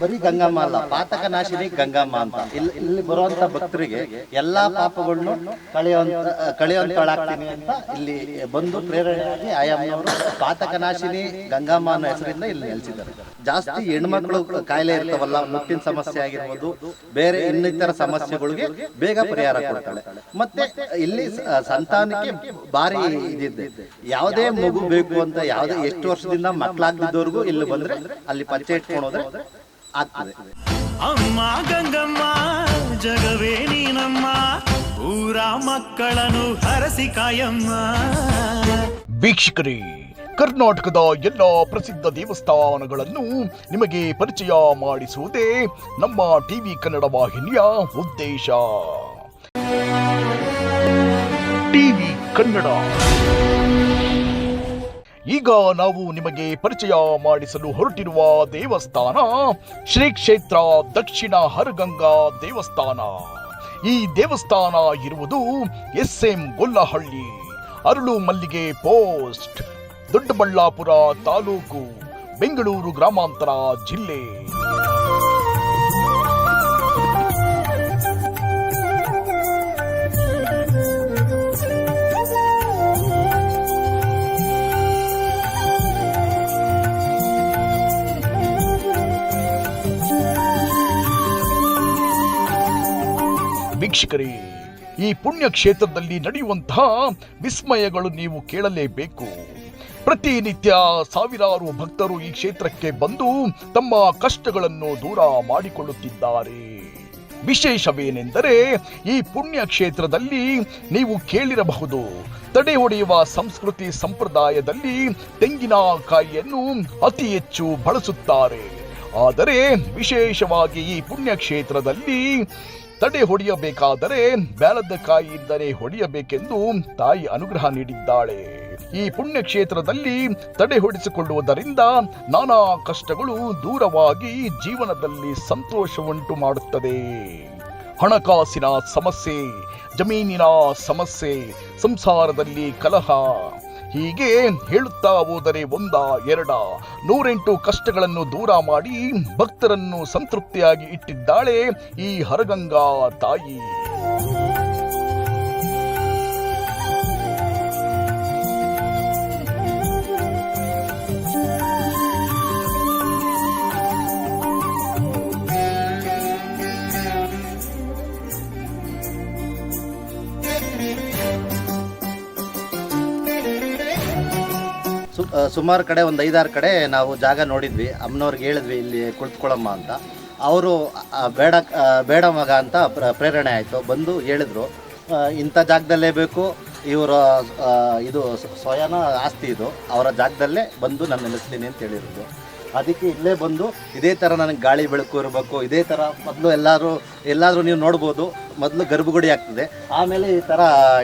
ಬರೀ ಗಂಗಮ್ಮ ಅಲ್ಲ ಪಾತಕ ನಾಶಿನಿ ಗಂಗಮ್ಮ ಅಂತ. ಇಲ್ಲಿ ಇಲ್ಲಿ ಬರುವಂತ ಭಕ್ತರಿಗೆ ಎಲ್ಲಾ ಪಾಪಗಳನ್ನು ಕಳೆಯುವಂತ, ಕಳೆಯುವಂತಳಾಗ್ತೀನಿ ಅಂತ ಇಲ್ಲಿ ಬಂದು ಪ್ರೇರಣೆಯಾಗಿ ಆಯಮ್ಮನವರು ಪಾತಕ ನಾಶಿನಿ ಗಂಗಮ್ಮ ಅನ್ನೋ ಹೆಸರಿಂದ ಇಲ್ಲಿ ನೆಲೆಸಿದ್ದಾರೆ. ಜಾಸ್ತಿ ಹೆಣ್ಮಕ್ಳು ಕಾಯಿಲೆ ಇರ್ತಾವಲ್ಲ, ಮುಟ್ಟಿನ ಸಮಸ್ಯೆ ಆಗಿರ್ಬೋದು, ಬೇರೆ ಇನ್ನಿತರ ಸಮಸ್ಯೆಗಳಿಗೆ ಬೇಗ ಪರಿಹಾರ ಕೊಡ್ತಾಳೆ. ಮತ್ತೆ ಇಲ್ಲಿ ಸಂತಾನಕ್ಕೆ ಭಾರಿ ಇದಿದೆ. ಯಾವುದೇ ಮಗು ಬೇಕು ಅಂತ ಯಾವುದೇ, ಎಷ್ಟು ವರ್ಷದಿಂದ ಮಕ್ಕಳಾಗ್ದಿದ್ದವ್ರಿಗೂ ಇಲ್ಲಿ ಬಂದ್ರೆ ಅಲ್ಲಿ ಪಂಚಾಯತ್ ಇಟ್ಕೊಂಡು ಹೋದ್ರೆ ಆಗ್ತದೆ. ಅಮ್ಮ ಗಂಗಮ್ಮ ಜಗವೇ ನೀನಮ್ಮ ಊರ ಮಕ್ಕಳನ್ನು ಹರಸಿ ಕಾಯಮ್ಮ. ವೀಕ್ಷಕರೇ ಕರ್ನಾಟಕದ ಎಲ್ಲ ಪ್ರಸಿದ್ಧ ದೇವಸ್ಥಾನಗಳನ್ನು ನಿಮಗೆ ಪರಿಚಯ ಮಾಡಿಸುವುದೇ ನಮ್ಮ ಟಿವಿ ಕನ್ನಡ ವಾಹಿನಿಯ ಉದ್ದೇಶ. ಟಿವಿ ಕನ್ನಡ. ಈಗ ನಾವು ನಿಮಗೆ ಪರಿಚಯ ಮಾಡಿಸಲು ಹೊರಟಿರುವ ದೇವಸ್ಥಾನ ಶ್ರೀ ಕ್ಷೇತ್ರ ದಕ್ಷಿಣ ಹರಗಂಗಾ ದೇವಸ್ಥಾನ. ಈ ದೇವಸ್ಥಾನ ಇರುವುದು ಎಸ್ ಎಂ ಗೊಲ್ಲಹಳ್ಳಿ, ಅರಳು ಮಲ್ಲಿಗೆ ಪೋಸ್ಟ್, ದೊಡ್ಡಬಳ್ಳಾಪುರ ತಾಲೂಕು, ಬೆಂಗಳೂರು ಗ್ರಾಮಾಂತರ ಜಿಲ್ಲೆ. ವೀಕ್ಷಕರೇ, ಈ ಪುಣ್ಯ ಕ್ಷೇತ್ರದಲ್ಲಿ ನಡೆಯುವಂತಹ ವಿಸ್ಮಯಗಳು ನೀವು ಕೇಳಲೇಬೇಕು. ಪ್ರತಿನಿತ್ಯ ಸಾವಿರಾರು ಭಕ್ತರು ಈ ಕ್ಷೇತ್ರಕ್ಕೆ ಬಂದು ತಮ್ಮ ಕಷ್ಟಗಳನ್ನು ದೂರ ಮಾಡಿಕೊಳ್ಳುತ್ತಿದ್ದಾರೆ. ವಿಶೇಷವೇನೆಂದರೆ, ಈ ಪುಣ್ಯ ಕ್ಷೇತ್ರದಲ್ಲಿ ನೀವು ಕೇಳಿರಬಹುದು, ತಡೆ ಹೊಡೆಯುವ ಸಂಸ್ಕೃತಿ ಸಂಪ್ರದಾಯದಲ್ಲಿ ತೆಂಗಿನಕಾಯಿಯನ್ನು ಅತಿ ಹೆಚ್ಚು ಬಳಸುತ್ತಾರೆ. ಆದರೆ, ವಿಶೇಷವಾಗಿ ಈ ಪುಣ್ಯ ಕ್ಷೇತ್ರದಲ್ಲಿ ತಡೆ ಹೊಡೆಯಬೇಕಾದರೆ ಬ್ಯಾಲದ ಕಾಯಿಯಿಂದಲೇ ಹೊಡೆಯಬೇಕೆಂದು ತಾಯಿ ಅನುಗ್ರಹ ನೀಡಿದ್ದಾಳೆ. ಈ ಪುಣ್ಯ ಕ್ಷೇತ್ರದಲ್ಲಿ ತಡೆ ಹೊಡೆಸಿಕೊಳ್ಳುವುದರಿಂದ ನಾನಾ ಕಷ್ಟಗಳು ದೂರವಾಗಿ ಜೀವನದಲ್ಲಿ ಸಂತೋಷವುಂಟು ಮಾಡುತ್ತದೆ. ಹಣಕಾಸಿನ ಸಮಸ್ಯೆ, ಜಮೀನಿನ ಸಮಸ್ಯೆ, ಸಂಸಾರದಲ್ಲಿ ಕಲಹ ಹೀಗೆ ಹೇಳುತ್ತಾ ಹೋದರೆ ಒಂದ ಎರಡ. ನೂರೆಂಟು ಕಷ್ಟಗಳನ್ನು ದೂರ ಮಾಡಿ ಭಕ್ತರನ್ನು ಸಂತೃಪ್ತಿಯಾಗಿ ಇಟ್ಟಿದ್ದಾಳೆ ಈ ಹರಗಂಗಾ ತಾಯಿ. ಸುಮಾರು ಕಡೆ, ಒಂದು ಐದಾರು ಕಡೆ ನಾವು ಜಾಗ ನೋಡಿದ್ವಿ. ಅಮ್ಮನವ್ರಿಗೆ ಹೇಳಿದ್ವಿ, ಇಲ್ಲಿ ಕುಳಿತುಕೊಳ್ಳಮ್ಮ ಅಂತ. ಅವರು ಬೇಡ ಬೇಡ ಮಗ ಅಂತ ಪ್ರ- ಪ್ರೇರಣೆ ಆಯಿತು. ಬಂದು ಹೇಳಿದರು ಇಂಥ ಜಾಗದಲ್ಲೇ ಬೇಕು. ಇವರ ಇದು ಸ್ವಯನ ಆಸ್ತಿ ಇದು. ಅವರ ಜಾಗದಲ್ಲೇ ಬಂದು ನಾನು ನೆಲೆಸ್ತೀನಿ ಅಂತ ಹೇಳಿರೋದು ಅದಕ್ಕೆ ಇಲ್ಲೇ ಬಂದು ಇದೇ ಥರ ನನಗೆ ಗಾಳಿ ಬೆಳಕು ಇರಬೇಕು, ಇದೇ ಥರ ಮೊದಲು ಎಲ್ಲರೂ ಎಲ್ಲಾದರೂ ನೀವು ನೋಡ್ಬೋದು, ಮೊದಲು ಗರ್ಭಗುಡಿ ಆಗ್ತದೆ. ಆಮೇಲೆ ಈ ಥರ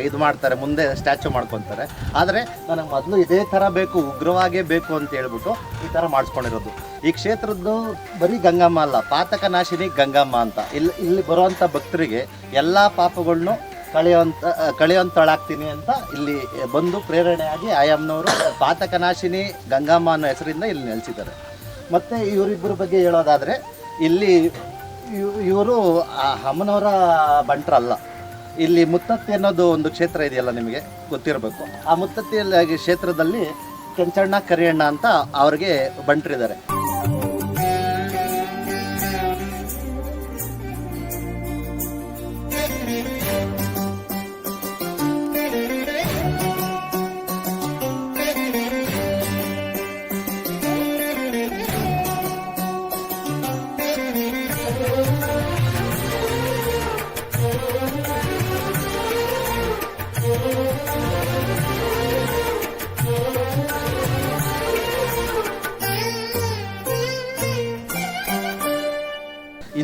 ಇದು ಮಾಡ್ತಾರೆ, ಮುಂದೆ ಸ್ಟ್ಯಾಚು ಮಾಡ್ಕೊತಾರೆ. ಆದರೆ ನನಗೆ ಮೊದಲು ಇದೇ ಥರ ಬೇಕು, ಉಗ್ರವಾಗೇ ಬೇಕು ಅಂತ ಹೇಳ್ಬಿಟ್ಟು ಈ ಥರ ಮಾಡಿಸ್ಕೊಂಡಿರೋದು. ಈ ಕ್ಷೇತ್ರದ್ದು ಬರೀ ಗಂಗಮ್ಮ ಅಲ್ಲ, ಪಾತಕ ನಾಶಿನಿ ಗಂಗಮ್ಮ ಅಂತ. ಇಲ್ಲಿ ಇಲ್ಲಿ ಬರುವಂಥ ಭಕ್ತರಿಗೆ ಎಲ್ಲ ಪಾಪಗಳನ್ನು ಕಳೆಯುವಂಥ ಕಳೆಯುವಂಥಳಾಗ್ತೀನಿ ಅಂತ ಇಲ್ಲಿ ಬಂದು ಪ್ರೇರಣೆಯಾಗಿ ಆಯಮ್ಮನವರು ಪಾತಕ ನಾಶಿನಿ ಗಂಗಮ್ಮ ಅನ್ನೋ ಹೆಸರಿಂದ ಇಲ್ಲಿ ನೆಲೆಸಿದ್ದಾರೆ. ಮತ್ತು ಇವರಿಬ್ಬರ ಬಗ್ಗೆ ಹೇಳೋದಾದರೆ, ಇಲ್ಲಿ ಇವರು ಅಮ್ಮನವರ ಬಂಟ್ರಲ್ಲ. ಇಲ್ಲಿ ಮುತ್ತತ್ತಿ ಅನ್ನೋದು ಒಂದು ಕ್ಷೇತ್ರ ಇದೆಯಲ್ಲ ನಿಮಗೆ ಗೊತ್ತಿರಬೇಕು. ಆ ಮುತ್ತತ್ತಿಯಲ್ಲಿ ಕ್ಷೇತ್ರದಲ್ಲಿ ಕೆಂಚಣ್ಣ, ಕರಿಯಣ್ಣ ಅಂತ ಅವ್ರಿಗೆ ಬಂಟ್ರಿದ್ದಾರೆ.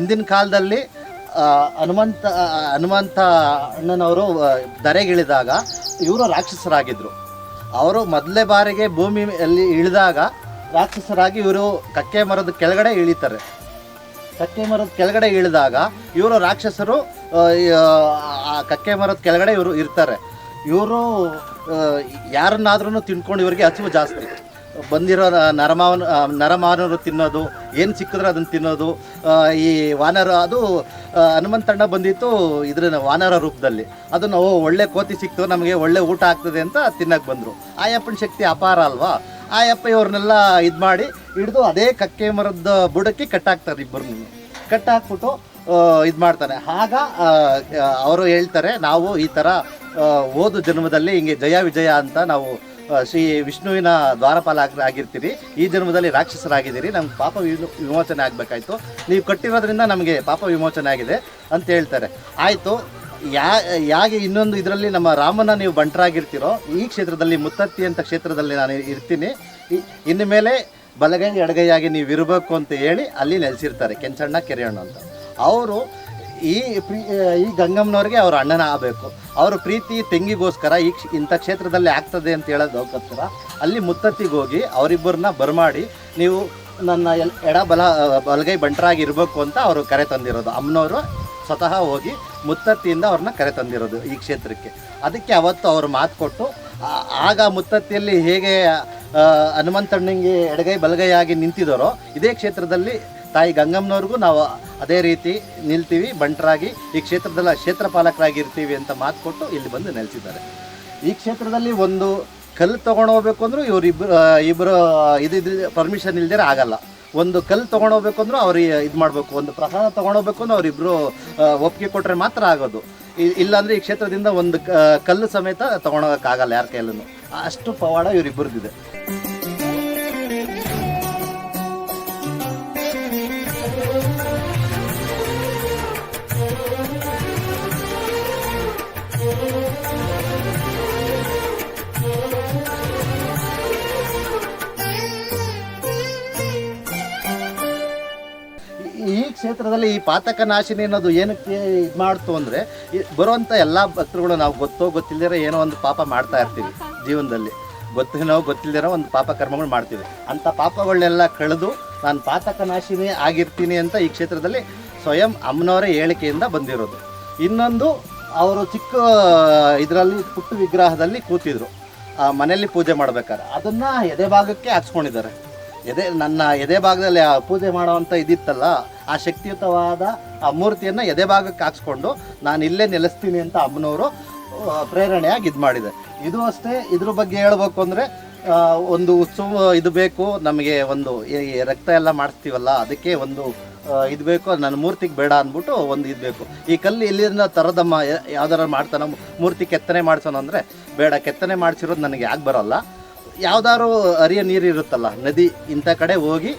ಹಿಂದಿನ ಕಾಲದಲ್ಲಿ ಹನುಮಂತ ಹನುಮಂತ ಅಣ್ಣನವರು ಧರೆಗಿಳಿದಾಗ ಇವರು ರಾಕ್ಷಸರಾಗಿದ್ದರು ಅವರು ಮೊದಲೇ ಬಾರಿಗೆ ಭೂಮಿಯಲ್ಲಿ ಇಳಿದಾಗ ರಾಕ್ಷಸರಾಗಿ ಇವರು ಕಕ್ಕೆ ಮರದ ಕೆಳಗಡೆ ಇಳಿತಾರೆ. ಕಕ್ಕೆ ಮರದ ಕೆಳಗಡೆ ಇಳಿದಾಗ ಇವರು ರಾಕ್ಷಸರು ಕಕ್ಕೆ ಮರದ ಕೆಳಗಡೆ ಇವರು ಇರ್ತಾರೆ. ಇವರು ಯಾರನ್ನಾದ್ರೂ ತಿನ್ಕೊಂಡು ಇವರಿಗೆ ಹಸಿವು ಜಾಸ್ತಿ. ಬಂದಿರೋ ನರಮಾವನ ನರಮಾನರು ತಿನ್ನೋದು, ಏನು ಸಿಕ್ಕಿದ್ರೆ ಅದನ್ನು ತಿನ್ನೋದು ಈ ವಾನರ, ಅದು ಹನುಮಂತಣ್ಣ ಬಂದಿತ್ತು ಇದ್ರ ವಾನರ ರೂಪದಲ್ಲಿ. ಅದು ನಾವು ಒಳ್ಳೆ ಕೋತಿ ಸಿಕ್ತು, ನಮಗೆ ಒಳ್ಳೆ ಊಟ ಆಗ್ತದೆ ಅಂತ ತಿನ್ನಕ್ಕೆ ಬಂದರು. ಆಯಪ್ಪನ ಶಕ್ತಿ ಅಪಾರ ಅಲ್ವಾ? ಆಯಪ್ಪ ಇವ್ರನ್ನೆಲ್ಲ ಇದು ಮಾಡಿ ಹಿಡಿದು ಅದೇ ಕಕ್ಕೆ ಮರದ ಬುಡಕ್ಕೆ ಕಟ್ಟಾಕ್ತಾರೆ ಇಬ್ಬರು ಕಟ್ಟಾಕ್ಬಿಟ್ಟು ಇದು ಮಾಡ್ತಾನೆ. ಆಗ ಅವರು ಹೇಳ್ತಾರೆ, ನಾವು ಈ ಥರ ಓದು ಜನ್ಮದಲ್ಲಿ ಹಿಂಗೆ ಜಯ ವಿಜಯ ಅಂತ ನಾವು ಶ್ರೀ ವಿಷ್ಣುವಿನ ದ್ವಾರಪಾಲ ಆಗಿರ್ತೀರಿ. ಈ ಜನ್ಮದಲ್ಲಿ ರಾಕ್ಷಸರಾಗಿದ್ದೀರಿ. ನಮ್ಗೆ ಪಾಪ ವಿಮೋಚನೆ ಆಗಬೇಕಾಯ್ತು. ನೀವು ಕಟ್ಟಿರೋದ್ರಿಂದ ನಮಗೆ ಪಾಪ ವಿಮೋಚನೆ ಆಗಿದೆ ಅಂತ ಹೇಳ್ತಾರೆ. ಆಯಿತು, ಯಾ ಯಾಗೆ ಇನ್ನೊಂದು ಇದರಲ್ಲಿ ನಮ್ಮ ರಾಮನ ನೀವು ಬಂಟರಾಗಿರ್ತೀರೋ, ಈ ಕ್ಷೇತ್ರದಲ್ಲಿ ಮುತ್ತತ್ತಿ ಅಂತ ಕ್ಷೇತ್ರದಲ್ಲಿ ನಾನು ಇರ್ತೀನಿ. ಇನ್ನು ಮೇಲೆ ಬಲಗೈ ಎಡಗೈಯಾಗಿ ನೀವು ಇರಬೇಕು ಅಂತ ಹೇಳಿ ಅಲ್ಲಿ ನೆಲೆಸಿರ್ತಾರೆ. ಕೆಂಚಣ್ಣ ಕೆರೆಯಣ್ಣ ಅಂತ. ಅವರು ಈ ಪ್ರೀ ಈ ಗಂಗಮ್ಮನವ್ರಿಗೆ ಅವ್ರ ಅಣ್ಣನ ಆಗಬೇಕು. ಅವ್ರ ಪ್ರೀತಿ ತೆಂಗಿಗೋಸ್ಕರ ಈ ಕ್ಷ- ಇಂಥ ಕ್ಷೇತ್ರದಲ್ಲಿ ಆಗ್ತದೆ ಅಂತ ಹೇಳೋದಕ್ಕೋಸ್ಕರ ಅಲ್ಲಿ ಮುತ್ತತ್ತಿಗೆ ಹೋಗಿ ಅವರಿಬ್ಬರನ್ನ ಬರಮಾಡಿ ನೀವು ನನ್ನ ಎಲ್ ಎಡ ಬಲ ಬಲಗೈ ಬಂಟರಾಗಿ ಇರಬೇಕು ಅಂತ ಅವರು ಕರೆ ತಂದಿರೋದು. ಅಮ್ಮನವರು ಸ್ವತಃ ಹೋಗಿ ಮುತ್ತತ್ತಿಯಿಂದ ಅವ್ರನ್ನ ಕರೆ ತಂದಿರೋದು ಈ ಕ್ಷೇತ್ರಕ್ಕೆ. ಅದಕ್ಕೆ ಅವತ್ತು ಅವರು ಮಾತು ಕೊಟ್ಟು ಆಗ ಮುತ್ತತ್ತಿಯಲ್ಲಿ ಹೇಗೆ ಆ, ಎಡಗೈ ಎಡಗೈ ಬಲಗೈಯಾಗಿ ನಿಂತಿದ್ದಾರೋ ಇದೇ ಕ್ಷೇತ್ರದಲ್ಲಿ ತಾಯಿ ಗಂಗಮ್ಮನವ್ರಿಗೂ ನಾವು ಅದೇ ರೀತಿ ನಿಲ್ತೀವಿ, ಬಂಟರಾಗಿ ಈ ಕ್ಷೇತ್ರದಲ್ಲ ಕ್ಷೇತ್ರ ಪಾಲಕರಾಗಿ ಇರ್ತೀವಿ ಅಂತ ಮಾತು ಕೊಟ್ಟು ಇಲ್ಲಿ ಬಂದು ನೆಲೆಸಿದ್ದಾರೆ. ಈ ಕ್ಷೇತ್ರದಲ್ಲಿ ಒಂದು ಕಲ್ಲು ತೊಗೊಂಡೋಗ್ಬೇಕು ಅಂದರೂ ಇವರಿಬ್ಬರು ಇಬ್ಬರು ಇದು ಪರ್ಮಿಷನ್ ಇಲ್ದಿರ ಆಗಲ್ಲ. ಒಂದು ಕಲ್ಲು ತೊಗೊಂಡೋಗ್ಬೇಕು ಅಂದರೂ ಅವ್ರು ಇದು ಮಾಡಬೇಕು. ಒಂದು ಪ್ರಸಾದ ತೊಗೊಂಡೋಗ್ಬೇಕು ಅಂದ್ರೆ ಅವರಿಬ್ಬರು ಒಪ್ಪಿಗೆ ಕೊಟ್ಟರೆ ಮಾತ್ರ ಆಗೋದು. ಇಲ್ಲಾಂದರೆ ಈ ಕ್ಷೇತ್ರದಿಂದ ಒಂದು ಕಲ್ಲು ಸಮೇತ ತೊಗೊಂಡೋಗೋಕ್ಕಾಗಲ್ಲ ಯಾರ ಕೈಯಲ್ಲೂ ಅಷ್ಟು ಪವಾಡ ಇವರಿಬ್ಬರದಿದೆ ಕ್ಷೇತ್ರದಲ್ಲಿ ಈ ಪಾತಕ ನಾಶಿನಿ ಅನ್ನೋದು ಏನಕ್ಕೆ ಇದು ಮಾಡ್ತು ಅಂದರೆ ಬರುವಂಥ ಎಲ್ಲ ಭಕ್ತರುಗಳು ನಾವು ಗೊತ್ತೋ ಗೊತ್ತಿಲ್ಲದಿರೋ ಏನೋ ಒಂದು ಪಾಪ ಮಾಡ್ತಾ ಇರ್ತೀವಿ ಜೀವನದಲ್ಲಿ. ಗೊತ್ತಿನೋ ಗೊತ್ತಿಲ್ಲದಿರೋ ಒಂದು ಪಾಪ ಕರ್ಮಗಳು ಮಾಡ್ತೀವಿ. ಅಂಥ ಪಾಪಗಳನ್ನೆಲ್ಲ ಕಳೆದು ನಾನು ಪಾತಕ ನಾಶಿನಿ ಆಗಿರ್ತೀನಿ ಅಂತ ಈ ಕ್ಷೇತ್ರದಲ್ಲಿ ಸ್ವಯಂ ಅಮ್ಮನವರ ಹೇಳಿಕೆಯಿಂದ ಬಂದಿರೋದು. ಇನ್ನೊಂದು, ಅವರು ಚಿಕ್ಕ, ಇದರಲ್ಲಿ ಪುಟ್ಟ ವಿಗ್ರಹದಲ್ಲಿ ಕೂತಿದ್ರು. ಆ ಮನೆಯಲ್ಲಿ ಪೂಜೆ ಮಾಡ್ಬೇಕಾದ್ರೆ. ಅದನ್ನು ಎದೆ ಭಾಗಕ್ಕೆ ಹಾಕ್ಸ್ಕೊಂಡಿದ್ದಾರೆ. ಎದೆ, ನನ್ನ ಎದೆ ಭಾಗದಲ್ಲಿ ಆ ಪೂಜೆ ಮಾಡೋವಂಥ ಇದಿತ್ತಲ್ಲ ಆ ಶಕ್ತಿಯುತವಾದ ಆ ಮೂರ್ತಿಯನ್ನು ಎದೆ ಭಾಗಕ್ಕೆ ಹಾಕ್ಸ್ಕೊಂಡು ನಾನು ಇಲ್ಲೇ ನೆಲೆಸ್ತೀನಿ ಅಂತ ಅಮ್ಮನವರು ಪ್ರೇರಣೆಯಾಗಿ ಇದು ಮಾಡಿದೆ. ಇದು ಅಷ್ಟೇ, ಇದ್ರ ಬಗ್ಗೆ ಹೇಳಬೇಕು ಅಂದರೆ ಒಂದು ಉತ್ಸವ ಇದು ಬೇಕು, ನಮಗೆ ಒಂದು ರಕ್ತ ಎಲ್ಲ ಮಾಡಿಸ್ತೀವಲ್ಲ, ಅದಕ್ಕೆ ಒಂದು ಇದು ಬೇಕು, ನನ್ನ ಮೂರ್ತಿಗೆ ಬೇಡ ಅಂದ್ಬಿಟ್ಟು ಒಂದು ಇದು ಬೇಕು. ಈ ಕಲ್ಲು ಇಲ್ಲಿಂದ ತರದಮ್ಮ ಯಾವ್ದಾರ ಮಾಡ್ತಾನ, ಮೂರ್ತಿ ಕೆತ್ತನೆ ಮಾಡ್ಸೋಣ ಅಂದರೆ, ಬೇಡ, ಕೆತ್ತನೆ ಮಾಡಿಸಿರೋದು ನನಗೆ ಯಾಕೆ ಬರೋಲ್ಲ. ಯಾವ್ದಾದ್ರು ಅರಿಯ ನೀರು ಇರುತ್ತಲ್ಲ, ನದಿ ಇಂಥ ಕಡೆ ಹೋಗಿ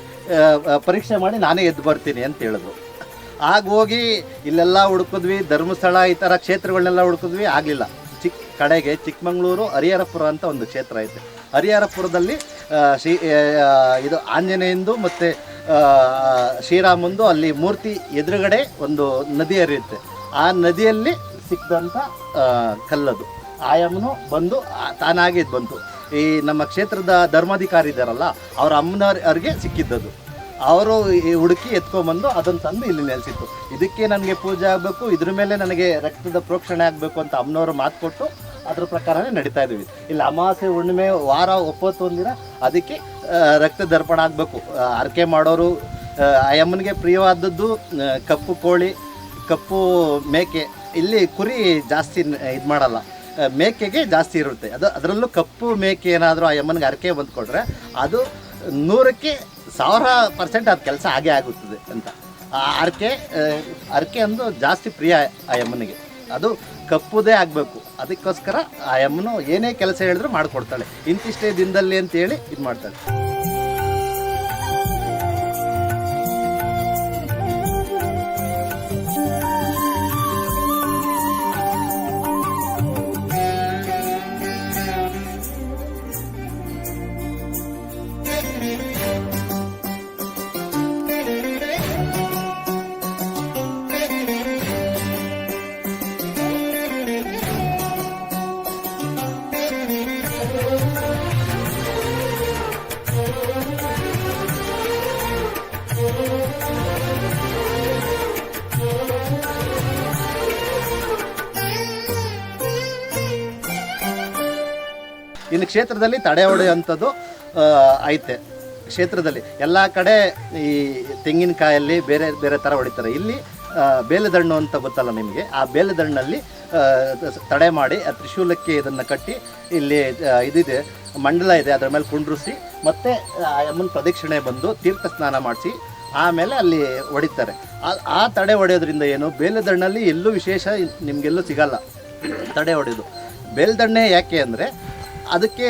ಪರೀಕ್ಷೆ ಮಾಡಿ ನಾನೇ ಎದ್ದು ಬರ್ತೀನಿ ಅಂತ ಹೇಳಿದ್ರು. ಆಗ ಹೋಗಿ ಇಲ್ಲೆಲ್ಲ ಹುಡುಕಿದ್ವಿ, ಧರ್ಮಸ್ಥಳ ಈ ಥರ ಕ್ಷೇತ್ರಗಳನ್ನೆಲ್ಲ ಹುಡುಕಿದ್ವಿ, ಆಗಲಿಲ್ಲ. ಚಿಕ್ಕ ಕಡೆಗೆ ಚಿಕ್ಕಮಗಳೂರು, ಹರಿಹರಪುರ ಅಂತ ಒಂದು ಕ್ಷೇತ್ರ ಐತೆ. ಹರಿಹರಪುರದಲ್ಲಿ ಶ್ರೀ ಇದು ಆಂಜನೇಯಂದು ಮತ್ತು ಶ್ರೀರಾಮಂದು ಅಲ್ಲಿ ಮೂರ್ತಿ ಎದುರುಗಡೆ ಒಂದು ನದಿ ಹರಿಯುತ್ತೆ. ಆ ನದಿಯಲ್ಲಿ ಸಿಕ್ಕಿದಂಥ ಕಲ್ಲದು. ಆಯಮ್ಮನು ಬಂದು ತಾನಾಗೇ ಬಂತು. ಈ ನಮ್ಮ ಕ್ಷೇತ್ರದ ಧರ್ಮಾಧಿಕಾರಿ ಇದ್ದಾರಲ್ಲ ಅವ್ರ ಅಮ್ಮನವ್ರಿಗೆ ಸಿಕ್ಕಿದ್ದದು. ಅವರು ಈ ಹುಡುಕಿ ಎತ್ಕೊಂಡ್ಬಂದು ಅದನ್ನು ತಂದು ಇಲ್ಲಿ ನೆಲೆಸಿತ್ತು. ಇದಕ್ಕೆ ನನಗೆ ಪೂಜೆ ಆಗಬೇಕು, ಇದ್ರ ಮೇಲೆ ನನಗೆ ರಕ್ತದ ಪ್ರೋಕ್ಷಣೆ ಆಗಬೇಕು ಅಂತ ಅಮ್ಮನವರು ಮಾತು ಕೊಟ್ಟು ಅದ್ರ ಪ್ರಕಾರನೇ ನಡೀತಾ ಇದ್ದೀವಿ. ಇಲ್ಲಿ ಅಮಾವಾಸ್ಯೆ ಹುಣ್ಣಿಮೆ ವಾರ ಒಪ್ಪತ್ತು ಒಂದಿನ ಅದಕ್ಕೆ ರಕ್ತ ದರ್ಪಣ ಆಗಬೇಕು. ಹರಕೆ ಮಾಡೋರು ಅಮ್ಮನಿಗೆ ಪ್ರಿಯವಾದದ್ದು ಕಪ್ಪು ಕೋಳಿ, ಕಪ್ಪು ಮೇಕೆ. ಇಲ್ಲಿ ಕುರಿ ಜಾಸ್ತಿ ಇದು ಮಾಡಲ್ಲ. ಮೇಕೆಗೆ ಜಾಸ್ತಿ ಇರುತ್ತೆ. ಅದು, ಅದರಲ್ಲೂ ಕಪ್ಪು ಮೇಕೆ ಏನಾದರೂ ಆ ಯಮ್ಮನಿಗೆ ಅರಕೆ ಬಂದುಕೊಟ್ರೆ ಅದು ನೂರಕ್ಕೆ ಸಾವಿರ ಪರ್ಸೆಂಟ್ ಅದು ಕೆಲಸ ಆಗೇ ಆಗುತ್ತದೆ ಅಂತ. ಆ ಅರಕೆ ಅರಕೆ ಅಂದು ಜಾಸ್ತಿ ಪ್ರಿಯ ಆ ಯಮ್ಮನಿಗೆ ಅದು ಕಪ್ಪುದೇ ಆಗಬೇಕು. ಅದಕ್ಕೋಸ್ಕರ ಆ ಯಮ್ಮನು ಏನೇ ಕೆಲಸ ಹೇಳಿದ್ರು ಮಾಡಿಕೊಡ್ತಾಳೆ. ಇಂತಿಷ್ಟೇ ದಿನದಲ್ಲಿ ಅಂತೇಳಿ ಇದು ಮಾಡ್ತಾಳೆ ಇನ್ನು ಕ್ಷೇತ್ರದಲ್ಲಿ ತಡೆ ಹೊಡೆಯುವಂಥದ್ದು ಐತೆ. ಕ್ಷೇತ್ರದಲ್ಲಿ ಎಲ್ಲ ಕಡೆ ಈ ತೆಂಗಿನಕಾಯಲ್ಲಿ ಬೇರೆ ಬೇರೆ ಥರ ಹೊಡಿತಾರೆ. ಇಲ್ಲಿ ಬೇಲೆದಣ್ಣು ಅಂತ ಗೊತ್ತಲ್ಲ ನಿಮಗೆ? ಆ ಬೇಲೆದಣ್ಣಲ್ಲಿ ತಡೆ ಮಾಡಿ ಆ ತ್ರಿಶೂಲಕ್ಕೆ ಇದನ್ನು ಕಟ್ಟಿ ಇಲ್ಲಿ ಇದಿದೆ, ಮಂಡಲ ಇದೆ, ಅದರ ಮೇಲೆ ಕುಂಡ್ರಿಸಿ, ಮತ್ತೆ ಅಮ್ಮನ ಪ್ರದಕ್ಷಿಣೆ ಬಂದು ತೀರ್ಥ ಸ್ನಾನ ಮಾಡಿಸಿ, ಆಮೇಲೆ ಅಲ್ಲಿ ಹೊಡಿತಾರೆ. ಆ ತಡೆ ಹೊಡೆಯೋದ್ರಿಂದ ಏನು? ಬೇಲೆದಣ್ಣಲ್ಲಿ ಎಲ್ಲೂ ವಿಶೇಷ ನಿಮಗೆಲ್ಲೂ ಸಿಗಲ್ಲ. ತಡೆ ಹೊಡೆಯೋದು. ಬೇಲ್ದಣ್ಣೆ ಯಾಕೆ ಅಂದರೆ ಅದಕ್ಕೆ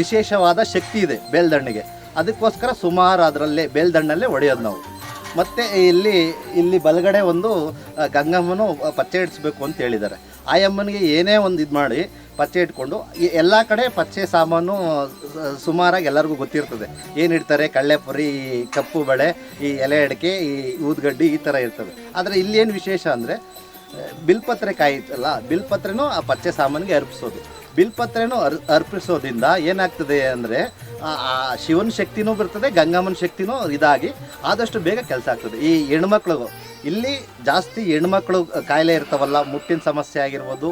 ವಿಶೇಷವಾದ ಶಕ್ತಿ ಇದೆ ಬೇಲ್ದಣ್ಣಿಗೆ. ಅದಕ್ಕೋಸ್ಕರ ಸುಮಾರು ಅದರಲ್ಲೇ ಬೇಲ್ದಣ್ಣಲ್ಲೇ ಹೊಡೆಯೋದು ನಾವು. ಮತ್ತು ಇಲ್ಲಿ ಇಲ್ಲಿ ಬಲಗಡೆ ಒಂದು ಗಂಗಮ್ಮನು ಪಚ್ಚೆ ಇಡಿಸ್ಬೇಕು ಅಂತ ಹೇಳಿದ್ದಾರೆ. ಆ ಅಮ್ಮನಿಗೆ ಏನೇ ಒಂದು ಇದು ಮಾಡಿ ಪಚ್ಚೆ ಇಟ್ಕೊಂಡು ಎಲ್ಲ ಕಡೆ ಪಚ್ಚೆ ಸಾಮಾನು ಸುಮಾರಾಗಿ ಎಲ್ಲರಿಗೂ ಗೊತ್ತಿರ್ತದೆ. ಏನಿಡ್ತಾರೆ ಕಳ್ಳೆಪುರಿ ಈ ಕಪ್ಪು ಬಳೆ, ಈ ಎಲೆ ಅಡಿಕೆ, ಈ ಊದ್ಗಡ್ಡಿ ಈ ಥರ ಇರ್ತದೆ. ಆದರೆ ಇಲ್ಲಿ ಏನು ವಿಶೇಷ ಅಂದರೆ ಬಿಲ್ಪತ್ರೆ ಕಾಯಿತಲ್ಲ ಬಿಲ್ಪತ್ರೆನೂ ಆ ಪಚ್ಚೆ ಸಾಮಾನಿಗೆ ಅರ್ಪಿಸೋದು. ಬಿಲ್ಪತ್ರೆನೂ ಅರ್, ಅರ್ಪಿಸೋದ್ರಿಂದ ಏನಾಗ್ತದೆ ಅಂದರೆ ಶಿವನ ಶಕ್ತಿನೂ ಬರ್ತದೆ ಗಂಗಮ್ಮನ ಶಕ್ತಿನೂ ಇದಾಗಿ ಆದಷ್ಟು ಬೇಗ ಕೆಲಸ ಆಗ್ತದೆ. ಈ ಹೆಣ್ಮಕ್ಳಿಗೂ, ಇಲ್ಲಿ ಜಾಸ್ತಿ ಹೆಣ್ಮಕ್ಳು ಕಾಯಿಲೆ ಇರ್ತಾವಲ್ಲ, ಮುಟ್ಟಿನ ಸಮಸ್ಯೆ ಆಗಿರ್ಬೋದು,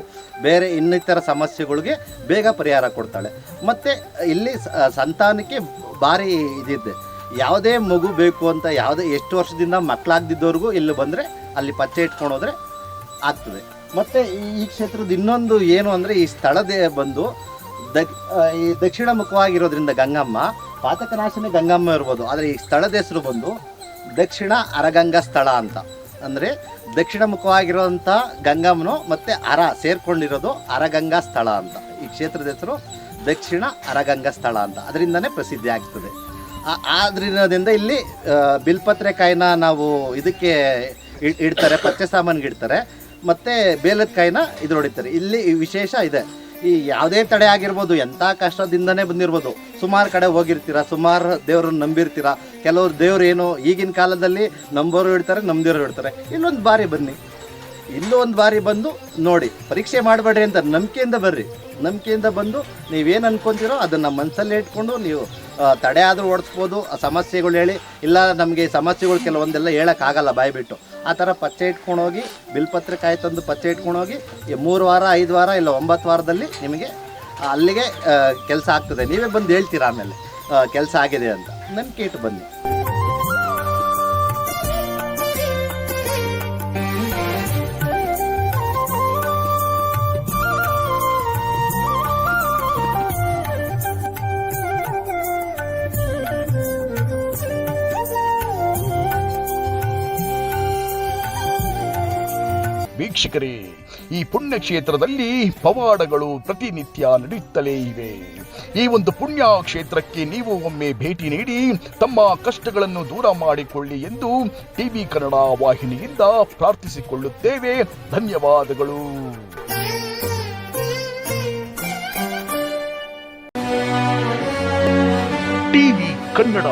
ಬೇರೆ ಇನ್ನಿತರ ಸಮಸ್ಯೆಗಳಿಗೆ ಬೇಗ ಪರಿಹಾರ ಕೊಡ್ತಾಳೆ. ಮತ್ತು ಇಲ್ಲಿ ಸಂತಾನಕ್ಕೆ ಭಾರಿ ಇದಿದೆ. ಯಾವುದೇ ಮಗು ಬೇಕು ಅಂತ ಯಾವುದೇ, ಎಷ್ಟು ವರ್ಷದಿಂದ ಮಕ್ಕಳಾಗ್ದಿದ್ದವ್ರಿಗೂ ಇಲ್ಲಿ ಬಂದರೆ, ಅಲ್ಲಿ ಪಚ್ಚೆ ಇಟ್ಕೊಂಡು ಹೋದರೆ ಆಗ್ತದೆ. ಮತ್ತು ಈ ಕ್ಷೇತ್ರದ ಇನ್ನೊಂದು ಏನು ಅಂದರೆ ಈ ಸ್ಥಳದೇ ಬಂದು ಈ ದಕ್ಷಿಣ ಮುಖವಾಗಿರೋದ್ರಿಂದ ಗಂಗಮ್ಮ ಪಾತಕನಾಶಿನಿ ಗಂಗಮ್ಮ ಇರ್ಬೋದು. ಆದರೆ ಈ ಸ್ಥಳದ ಹೆಸರು ಬಂದು ದಕ್ಷಿಣ ಅರಗಂಗ ಸ್ಥಳ ಅಂತ. ಅಂದರೆ ದಕ್ಷಿಣ ಮುಖವಾಗಿರುವಂಥ ಗಂಗಮ್ಮನು ಮತ್ತು ಅರ ಸೇರ್ಕೊಂಡಿರೋದು ಅರಗಂಗಾ ಸ್ಥಳ ಅಂತ. ಈ ಕ್ಷೇತ್ರದ ಹೆಸರು ದಕ್ಷಿಣ ಅರಗಂಗಾ ಸ್ಥಳ ಅಂತ. ಅದರಿಂದನೇ ಪ್ರಸಿದ್ಧಿ ಆಗ್ತದೆ. ಆದ್ರಿಂದ ಇಲ್ಲಿ ಆ, ಬಿಲ್ಪತ್ರೆ ಕಾಯಿನ ನಾವು ಇದಕ್ಕೆ ಇಡ್ತಾರೆ ಪಚ್ಚೆ ಸಾಮಾನಿಗೆ ಇಡ್ತಾರೆ. ಮತ್ತು ಬೇಲದ ಕಾಯಿನ ಇದ್ರ ಹೊಡಿತಾರೆ ಇಲ್ಲಿ ವಿಶೇಷ ಇದೆ. ಈ ಯಾವುದೇ ತಡೆ ಆಗಿರ್ಬೋದು, ಎಂಥ ಕಷ್ಟದಿಂದನೇ ಬಂದಿರ್ಬೋದು, ಸುಮಾರು ಕಡೆ ಹೋಗಿರ್ತೀರ, ಸುಮಾರು ದೇವ್ರನ್ನ ನಂಬಿರ್ತೀರ, ಕೆಲವರು ದೇವ್ರು ಏನು ಈಗಿನ ಕಾಲದಲ್ಲಿ ನಂಬೋರು ಇಡ್ತಾರೆ ನಂಬಿರೋರು ಇಡ್ತಾರೆ. ಇನ್ನೊಂದು ಬಾರಿ ಬನ್ನಿ. ಇಲ್ಲೂ ಒಂದು ಬಾರಿ ಬಂದು ನೋಡಿ, ಪರೀಕ್ಷೆ ಮಾಡಬೇಡ್ರಿ ಅಂತ ನಂಬಿಕೆಯಿಂದ ಬರ್ರಿ. ನಂಬಿಕೆಯಿಂದ ಬಂದು ನೀವೇನು ಅನ್ಕೊಂತೀರೋ ಅದನ್ನು ಮನಸ್ಸಲ್ಲೇ ಇಟ್ಕೊಂಡು ನೀವು ತಡೆ ಆದರೂ ಓಡಿಸ್ಬೋದು, ಆ, ಸಮಸ್ಯೆಗಳು ಹೇಳಿ, ಇಲ್ಲ ನಮಗೆ ಸಮಸ್ಯೆಗಳು ಕೆಲವೊಂದೆಲ್ಲ ಹೇಳೋಕ್ಕಾಗಲ್ಲ ಬಾಯ್ಬಿಟ್ಟು. ಆ ಥರ ಪಚ್ಚೆ ಇಟ್ಕೊಂಡು ಹೋಗಿ ಬಿಲ್ಪತ್ರೆ ಕಾಯಿ ತಂದು ಪಚ್ಚೆ ಇಟ್ಕೊಂಡು ಹೋಗಿ ಮೂರು ವಾರ, ಐದು ವಾರ ಇಲ್ಲ ಒಂಬತ್ತು ವಾರದಲ್ಲಿ ನಿಮಗೆ ಅಲ್ಲಿಗೆ ಕೆಲಸ ಆಗ್ತದೆ. ನೀವೇ ಬಂದು ಹೇಳ್ತೀರಾ ಆಮೇಲೆ ಕೆಲಸ ಆಗಿದೆ ಅಂತ. ನಂಬಿಕೆ ಇಟ್ಟು ಬನ್ನಿ. ವೀಕ್ಷಕರೇ, ಈ ಪುಣ್ಯಕ್ಷೇತ್ರದಲ್ಲಿ ಪವಾಡಗಳು ಪ್ರತಿನಿತ್ಯ ನಡೆಯುತ್ತಲೇ ಇವೆ. ಈ ಒಂದು ಪುಣ್ಯ ಕ್ಷೇತ್ರಕ್ಕೆ ನೀವು ಒಮ್ಮೆ ಭೇಟಿ ನೀಡಿ, ತಮ್ಮ ಕಷ್ಟಗಳನ್ನು ದೂರ ಮಾಡಿಕೊಳ್ಳಿ ಎಂದು ಟಿವಿ ಕನ್ನಡ ವಾಹಿನಿಯಿಂದ ಪ್ರಾರ್ಥಿಸಿಕೊಳ್ಳುತ್ತೇವೆ. ಧನ್ಯವಾದಗಳು. ಟಿವಿ ಕನ್ನಡ.